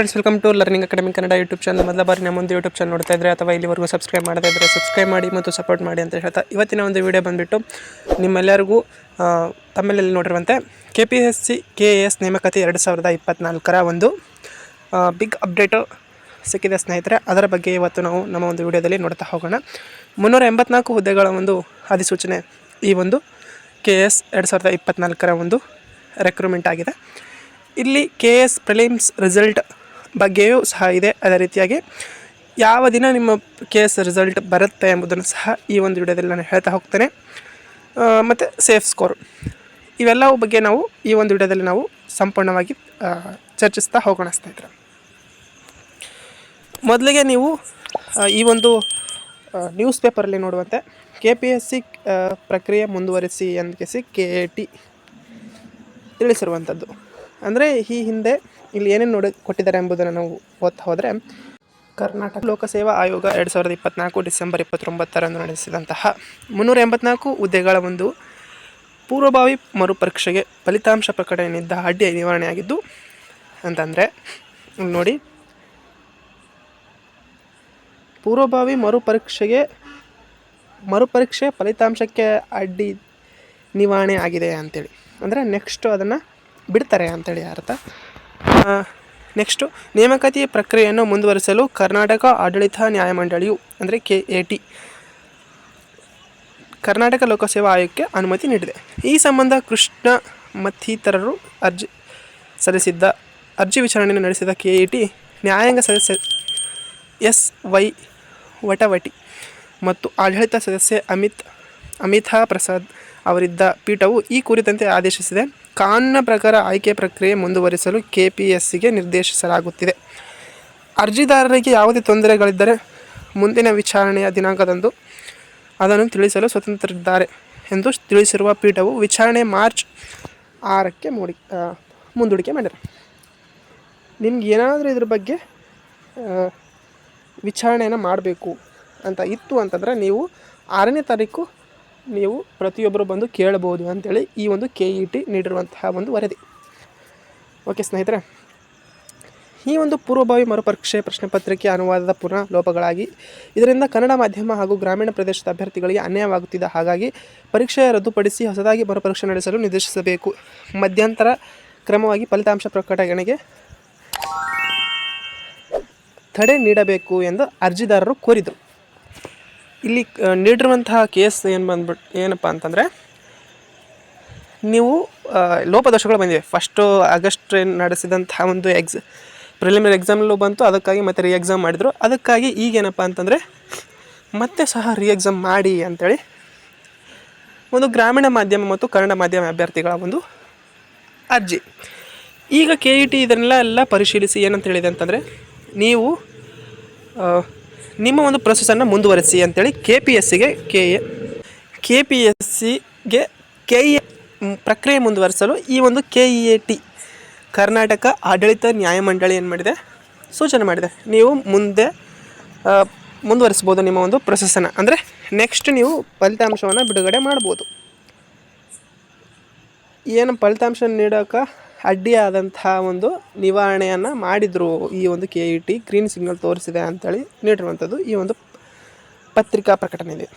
Friends welcome to learning academy Kannada YouTube channel ಮೊದಲ ಬಾರಿ ನಮ್ಮ ಒಂದು ಯೂಟ್ಯೂಬ್ ಚಾನಲ್ ನೋಡ್ತಾ ಇದ್ದರೆ ಅಥವಾ ಇಲ್ಲಿವರೆಗೂ ಸಬ್ಸ್ಕ್ರೈಬ್ ಮಾಡದೇ ಇದ್ದರೆ ಸಬ್ಸ್ಕ್ರೈಬ್ ಮಾಡಿ ಮತ್ತು ಸಪೋರ್ಟ್ ಮಾಡಿ ಅಂತ ಹೇಳ್ತಾ ಇವತ್ತಿನ ಒಂದು ವಿಡಿಯೋ ಬಂದುಬಿಟ್ಟು ನಿಮ್ಮೆಲ್ಲರಿಗೂ ತಮ್ಮಲ್ಲಿ ನೋಡಿರುವಂತೆ K P S C K A S ನೇಮಕಾತಿ ಎರಡು ಸಾವಿರದ ಇಪ್ಪತ್ತ್ನಾಲ್ಕರ ಒಂದು ಬಿಗ್ ಅಪ್ಡೇಟು ಸಿಕ್ಕಿದೆ ಸ್ನೇಹಿತರೆ. ಅದರ ಬಗ್ಗೆ ಇವತ್ತು ನಾವು ನಮ್ಮ ಒಂದು ವಿಡಿಯೋದಲ್ಲಿ ನೋಡ್ತಾ ಹೋಗೋಣ. ಮುನ್ನೂರ ಎಂಬತ್ನಾಲ್ಕು ಹುದ್ದೆಗಳ ಒಂದು ಅಧಿಸೂಚನೆ ಈ ಒಂದು ಕೆ ಎಸ್ ಎರಡು ಸಾವಿರದ ಇಪ್ಪತ್ತ್ನಾಲ್ಕರ ಒಂದು ರೆಕ್ರೂಮೆಂಟ್ ಆಗಿದೆ. ಇಲ್ಲಿ ಕೆ ಎಸ್ ಪ್ರಿಲಿಮ್ಸ್ ರಿಸಲ್ಟ್ ಬಗ್ಗೆಯೂ ಸಹ ಇದೆ. ಅದೇ ರೀತಿಯಾಗಿ ಯಾವ ದಿನ ನಿಮ್ಮ ಕೇಸ್ ರಿಸಲ್ಟ್ ಬರುತ್ತೆ ಎಂಬುದನ್ನು ಸಹ ಈ ಒಂದು ವಿಡಿಯೋದಲ್ಲಿ ನಾನು ಹೇಳ್ತಾ ಹೋಗ್ತೇನೆ. ಮತ್ತು ಸೇಫ್ ಸ್ಕೋರ್ ಇವೆಲ್ಲವ ಬಗ್ಗೆ ನಾವು ಈ ಒಂದು ವಿಡಿಯೋದಲ್ಲಿ ನಾವು ಸಂಪೂರ್ಣವಾಗಿ ಚರ್ಚಿಸ್ತಾ ಹೋಗೋಣ ಸ್ನೇಹಿತರೆ. ಮೊದಲಿಗೆ ನೀವು ಈ ಒಂದು ನ್ಯೂಸ್ ಪೇಪರಲ್ಲಿ ನೋಡುವಂತೆ ಕೆ ಪಿ ಎಸ್ ಸಿ ಪ್ರಕ್ರಿಯೆ ಮುಂದುವರಿಸಿ ಅಂದ್ಕೆಸಿ ಕೆ ಎ ಟಿ ತಿಳಿಸಿರುವಂಥದ್ದು ಅಂದರೆ ಈ ಹಿಂದೆ ಇಲ್ಲಿ ಏನೇನು ನೋಡಿ ಕೊಟ್ಟಿದ್ದಾರೆ ಎಂಬುದನ್ನು ನಾವು ಓದ್ತಾ ಹೋದರೆ, ಕರ್ನಾಟಕ ಲೋಕಸೇವಾ ಆಯೋಗ ಎರಡು ಸಾವಿರದ ಇಪ್ಪತ್ತ್ನಾಲ್ಕು ಡಿಸೆಂಬರ್ ಇಪ್ಪತ್ತೊಂಬತ್ತರಂದು ನಡೆಸಿದಂತಹ ಮುನ್ನೂರ ಎಂಬತ್ನಾಲ್ಕು ಹುದ್ದೆಗಳ ಒಂದು ಪೂರ್ವಭಾವಿ ಮರುಪರೀಕ್ಷೆಗೆ ಫಲಿತಾಂಶ ಪ್ರಕಟಣೆಯಿಂದ ಅಡ್ಡಿ ನಿವಾರಣೆಯಾಗಿದ್ದು, ಅಂತಂದರೆ ನೋಡಿ, ಪೂರ್ವಭಾವಿ ಮರುಪರೀಕ್ಷೆಗೆ, ಮರುಪರೀಕ್ಷೆ ಫಲಿತಾಂಶಕ್ಕೆ ಅಡ್ಡಿ ನಿವಾರಣೆ ಆಗಿದೆ ಅಂತೇಳಿ. ಅಂದರೆ ನೆಕ್ಸ್ಟು ಅದನ್ನು ಬಿಡ್ತಾರೆ ಅಂತೇಳಿ ಅರ್ಥ. ನೆಕ್ಸ್ಟು ನೇಮಕಾತಿ ಪ್ರಕ್ರಿಯೆಯನ್ನು ಮುಂದುವರಿಸಲು ಕರ್ನಾಟಕ ಆಡಳಿತ ನ್ಯಾಯಮಂಡಳಿಯು ಅಂದರೆ ಕೆ ಎ ಟಿ, ಕರ್ನಾಟಕ ಲೋಕಸೇವಾ ಆಯೋಗಕ್ಕೆ ಅನುಮತಿ ನೀಡಿದೆ. ಈ ಸಂಬಂಧ ಕೃಷ್ಣ ಮತ್ತಿತರರು ಅರ್ಜಿ ಸಲ್ಲಿಸಿದ್ದ, ಅರ್ಜಿ ವಿಚಾರಣೆಯನ್ನು ನಡೆಸಿದ ಕೆ ಇ ಟಿ, ನ್ಯಾಯಾಂಗ ಸದಸ್ಯ ಎಸ್ ವೈ ವಟವಟಿ ಮತ್ತು ಆಡಳಿತ ಸದಸ್ಯ ಅಮಿತ್, ಅಮಿತಾ ಪ್ರಸಾದ್ ಅವರಿದ್ದ ಪೀಠವು ಈ ಕುರಿತಂತೆ ಆದೇಶಿಸಿದೆ. ಕಾನೂನಿನ ಪ್ರಕಾರ ಆಯ್ಕೆ ಪ್ರಕ್ರಿಯೆ ಮುಂದುವರಿಸಲು ಕೆ ಪಿ ಎಸ್ಸಿಗೆ ನಿರ್ದೇಶಿಸಲಾಗುತ್ತಿದೆ. ಅರ್ಜಿದಾರರಿಗೆ ಯಾವುದೇ ತೊಂದರೆಗಳಿದ್ದರೆ ಮುಂದಿನ ವಿಚಾರಣೆಯ ದಿನಾಂಕದಂದು ಅದನ್ನು ತಿಳಿಸಲು ಸ್ವತಂತ್ರರಿದ್ದಾರೆ ಎಂದು ತಿಳಿಸಿರುವ ಪೀಠವು ವಿಚಾರಣೆ ಮಾರ್ಚ್ ಆರಕ್ಕೆ ಮೂಡಿ ಮುಂದೂಡಿಕೆ ಮಾಡಿದೆ. ನಿಮ್ಗೆ ಏನಾದರೂ ಇದ್ರ ಬಗ್ಗೆ ವಿಚಾರಣೆಯನ್ನು ಮಾಡಬೇಕು ಅಂತ ಇತ್ತು ಅಂತಂದರೆ ನೀವು ಆರನೇ ತಾರೀಕು ನೀವು ಪ್ರತಿಯೊಬ್ಬರು ಬಂದು ಕೇಳಬಹುದು ಅಂತೇಳಿ ಈ ಒಂದು ಕೆ ಇ ಟಿ ನೀಡಿರುವಂತಹ ಒಂದು ವರದಿ. ಓಕೆ ಸ್ನೇಹಿತರೆ, ಈ ಒಂದು ಪೂರ್ವಭಾವಿ ಮರುಪರೀಕ್ಷೆ ಪ್ರಶ್ನೆ ಪತ್ರಿಕೆ ಅನುವಾದದ ಪುನಃ ಲೋಪಗಳಾಗಿ ಇದರಿಂದ ಕನ್ನಡ ಮಾಧ್ಯಮ ಹಾಗೂ ಗ್ರಾಮೀಣ ಪ್ರದೇಶದ ಅಭ್ಯರ್ಥಿಗಳಿಗೆ ಅನ್ಯಾಯವಾಗುತ್ತಿದೆ ಹಾಗಾಗಿ ಪರೀಕ್ಷೆ ರದ್ದುಪಡಿಸಿ ಹೊಸದಾಗಿ ಮರುಪರೀಕ್ಷೆ ನಡೆಸಲು ನಿರ್ದೇಶಿಸಬೇಕು. ಮಧ್ಯಂತರ ಕ್ರಮವಾಗಿ ಫಲಿತಾಂಶ ಪ್ರಕಟಣೆಗೆ ತಡೆ ನೀಡಬೇಕು ಎಂದು ಅರ್ಜಿದಾರರು ಕೋರಿದರು. ಇಲ್ಲಿ ನೀಡಿರುವಂತಹ ಕೇಸ್ ಏನು ಬಂದ್ಬಿಟ್ಟು ಏನಪ್ಪ ಅಂತಂದರೆ, ನೀವು ಲೋಪದೋಷಗಳು ಬಂದಿವೆ. ಫಸ್ಟು ಆಗಸ್ಟ್ ನಡೆಸಿದಂತಹ ಒಂದು ಎಕ್ಸ್ ಪ್ರಿಲಿಮಿನರಿ ಎಕ್ಸಾಮಲ್ಲೂ ಬಂತು, ಅದಕ್ಕಾಗಿ ಮತ್ತೆ ರೀ ಎಕ್ಸಾಮ್ ಮಾಡಿದರು. ಅದಕ್ಕಾಗಿ ಈಗೇನಪ್ಪ ಅಂತಂದರೆ, ಮತ್ತೆ ಸಹ ರೀ ಎಕ್ಸಾಮ್ ಮಾಡಿ ಅಂಥೇಳಿ ಒಂದು ಗ್ರಾಮೀಣ ಮಾಧ್ಯಮ ಮತ್ತು ಕನ್ನಡ ಮಾಧ್ಯಮ ಅಭ್ಯರ್ಥಿಗಳ ಒಂದು ಅರ್ಜಿ. ಈಗ ಕೆ ಇ ಟಿ ಇದನ್ನೆಲ್ಲ ಎಲ್ಲ ಪರಿಶೀಲಿಸಿ ಏನಂತ ಹೇಳಿದೆ ಅಂತಂದರೆ, ನೀವು ನಿಮ್ಮ ಒಂದು ಪ್ರೊಸೆಸನ್ನು ಮುಂದುವರಿಸಿ ಅಂತೇಳಿ ಕೆ ಪಿ ಎಸ್ ಸಿಗೆ K A K P S ಸಿಗೆ ಕೆ ಎ ಪ್ರಕ್ರಿಯೆ ಮುಂದುವರಿಸಲು ಈ ಒಂದು K E A T Karnataka ಆಡಳಿತ ನ್ಯಾಯಮಂಡಳಿ ಏನು ಮಾಡಿದೆ? ಸೂಚನೆ ಮಾಡಿದೆ. ನೀವು ಮುಂದೆ ಮುಂದುವರಿಸ್ಬೋದು ನಿಮ್ಮ ಒಂದು ಪ್ರೊಸೆಸನ್ನು ಅಂದರೆ ನೆಕ್ಸ್ಟ್ ನೀವು ಫಲಿತಾಂಶವನ್ನು ಬಿಡುಗಡೆ ಮಾಡ್ಬೋದು ಏನು ಫಲಿತಾಂಶ ನೀಡೋಕೆ ಅಡ್ಡಿಯಾದಂಥ ಒಂದು ನಿವಾರಣೆಯನ್ನು ಮಾಡಿದರು ಈ ಒಂದು K E T green signal ತೋರಿಸಿದೆ ಅಂತೇಳಿ ನೀಡಿರುವಂಥದ್ದು ಈ ಒಂದು ಪತ್ರಿಕಾ ಪ್ರಕಟಣೆ ಇದೆ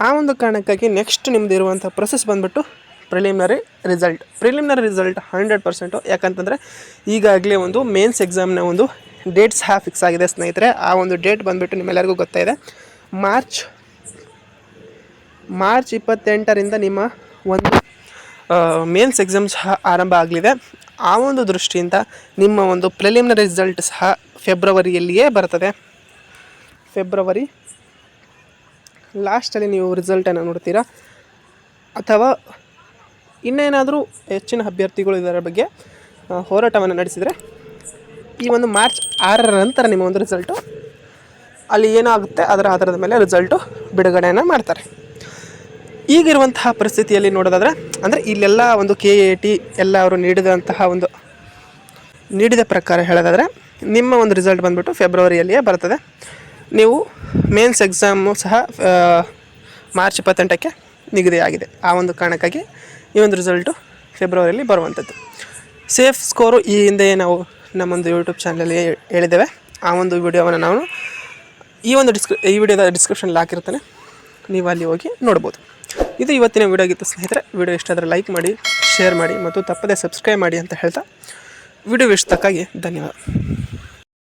ಆ ಒಂದು ಕಾರಣಕ್ಕಾಗಿ ನೆಕ್ಸ್ಟ್ ನಿಮ್ಮದು ಇರುವಂಥ ಪ್ರೊಸೆಸ್ ಬಂದ್ಬಿಟ್ಟು preliminary result preliminary result hundred percent ಯಾಕಂತಂದರೆ ಈಗಾಗಲೇ ಒಂದು ಮೇನ್ಸ್ ಎಕ್ಸಾಮ್ನ ಒಂದು ಡೇಟ್ ಸಹ ಫಿಕ್ಸ್ ಆಗಿದೆ ಸ್ನೇಹಿತರೆ. ಆ ಒಂದು ಡೇಟ್ ಬಂದುಬಿಟ್ಟು ನಿಮ್ಮೆಲ್ಲರಿಗೂ ಗೊತ್ತಾಯಿದೆ ಮಾರ್ಚ್ ಮಾರ್ಚ್ ಇಪ್ಪತ್ತೆಂಟರಿಂದ ನಿಮ್ಮ ಒಂದು ಮೇನ್ಸ್ ಎಕ್ಸಾಮ್ ಸಹ ಆರಂಭ ಆಗಲಿದೆ. ಆ ಒಂದು ದೃಷ್ಟಿಯಿಂದ ನಿಮ್ಮ ಒಂದು ಪ್ರಿಲಿಮಿನರಿ ರಿಸಲ್ಟ್ ಸಹ ಫೆಬ್ರವರಿಯಲ್ಲಿಯೇ ಬರ್ತದೆ. ಫೆಬ್ರವರಿ ಲಾಸ್ಟಲ್ಲಿ ನೀವು ರಿಸಲ್ಟನ್ನು ನೋಡ್ತೀರಾ? ಅಥವಾ ಇನ್ನೇನಾದರೂ ಹೆಚ್ಚಿನ ಅಭ್ಯರ್ಥಿಗಳು ಇದರ ಬಗ್ಗೆ ಹೋರಾಟವನ್ನು ನಡೆಸಿದರೆ ಈ ಒಂದು ಮಾರ್ಚ್ ಆರರ ನಂತರ ನಿಮ್ಮ ಒಂದು ರಿಸಲ್ಟು ಅಲ್ಲಿ ಏನಾಗುತ್ತೆ? ಅದರ ಆಧಾರದ ಮೇಲೆ ರಿಸಲ್ಟು ಬಿಡುಗಡೆಯನ್ನು ಮಾಡ್ತಾರೆ. ಈಗಿರುವಂತಹ ಪರಿಸ್ಥಿತಿಯಲ್ಲಿ ನೋಡೋದಾದರೆ ಅಂದರೆ ಇಲ್ಲೆಲ್ಲ ಒಂದು ಕೆ ಎ ಟಿ ಎಲ್ಲ ಅವರು ನೀಡಿದಂತಹ ಒಂದು ನೀಡಿದ ಪ್ರಕಾರ ಹೇಳೋದಾದರೆ, ನಿಮ್ಮ ಒಂದು ರಿಸಲ್ಟ್ ಬಂದ್ಬಿಟ್ಟು ಫೆಬ್ರವರಿಯಲ್ಲಿಯೇ ಬರ್ತದೆ. ನೀವು ಮೇನ್ಸ್ ಎಕ್ಸಾಮು ಸಹ ಮಾರ್ಚ್ ಇಪ್ಪತ್ತೆಂಟಕ್ಕೆ ನಿಗದಿಯಾಗಿದೆ. ಆ ಒಂದು ಕಾರಣಕ್ಕಾಗಿ ಈ ಒಂದು ರಿಸಲ್ಟು ಫೆಬ್ರವರಿಯಲ್ಲಿ ಬರುವಂಥದ್ದು. ಸೇಫ್ ಸ್ಕೋರು ಈ ಹಿಂದೆ ನಾವು ನಮ್ಮೊಂದು ಯೂಟ್ಯೂಬ್ ಚಾನಲಲ್ಲಿ ಹೇಳಿದ್ದೇವೆ. ಆ ಒಂದು ವಿಡಿಯೋವನ್ನು ನಾವು ಈ ಒಂದು ಡಿಸ್ಕ್ರಿ ಈ ವಿಡಿಯೋದ ಡಿಸ್ಕ್ರಿಪ್ಷನಲ್ಲಿ ಹಾಕಿರ್ತಾನೆ. ನೀವು ಅಲ್ಲಿ ಹೋಗಿ ನೋಡ್ಬೋದು. ಇದು ಇವತ್ತಿನ ವಿಡಿಯೋ ಆಗಿತ್ತು ಸ್ನೇಹಿತರೆ. ವಿಡಿಯೋ ಇಷ್ಟ ಆದರೆ ಲೈಕ್ ಮಾಡಿ ಶೇರ್ ಮಾಡಿ ಮತ್ತು ತಪ್ಪದೇ ಸಬ್ಸ್ಕ್ರೈಬ್ ಮಾಡಿ ಅಂತ ಹೇಳ್ತಾ. ವಿಡಿಯೋ ಇಷ್ಟಕ್ಕಾಗಿ ಧನ್ಯವಾದ.